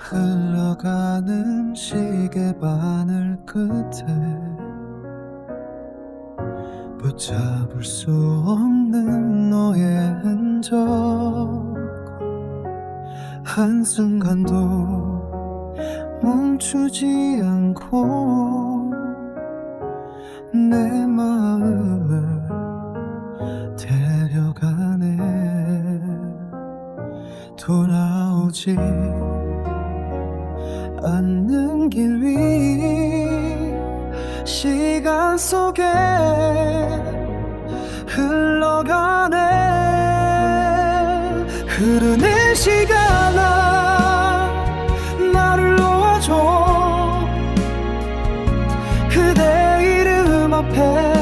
흘러가는 시계 바늘 끝에 붙잡을 수 없는 너의 흔적. 한순간도 멈추지 않고 내 마음을 데려가네. 돌아오지 않는 길 위 시간 속에 흘러가네. 흐르는 시간아 나를 놓아줘. 그대 이름 앞에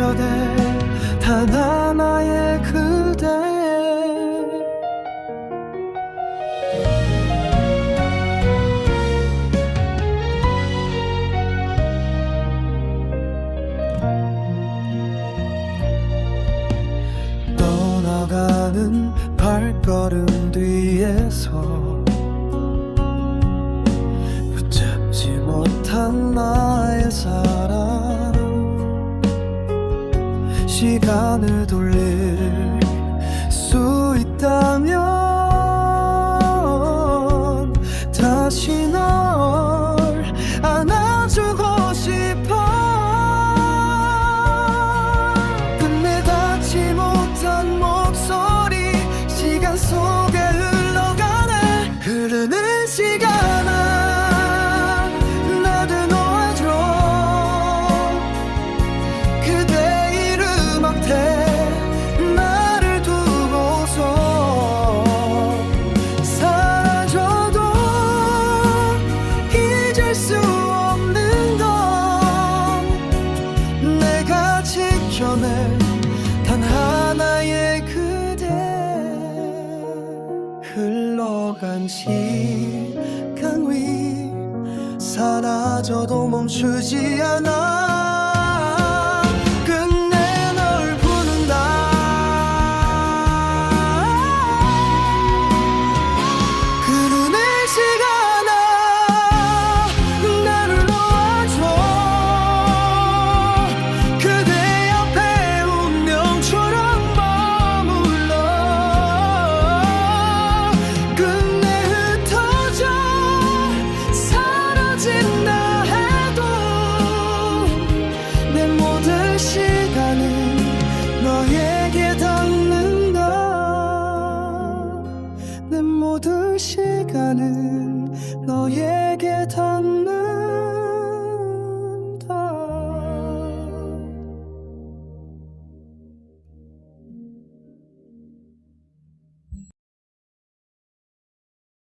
지켜낼 단 하나의 그대. 떠나가는 발걸음 뒤에서 시간을 돌릴 수 있다면 다시 널 안아주고 싶어. 끝내 닿지 못한 목소리 시간 속에 흘러가네. 흐르는 시간아 나를 놓아줘. 그대 흘러간 시간 위. 사라져도 멈추지 않아 시간은 너에게 단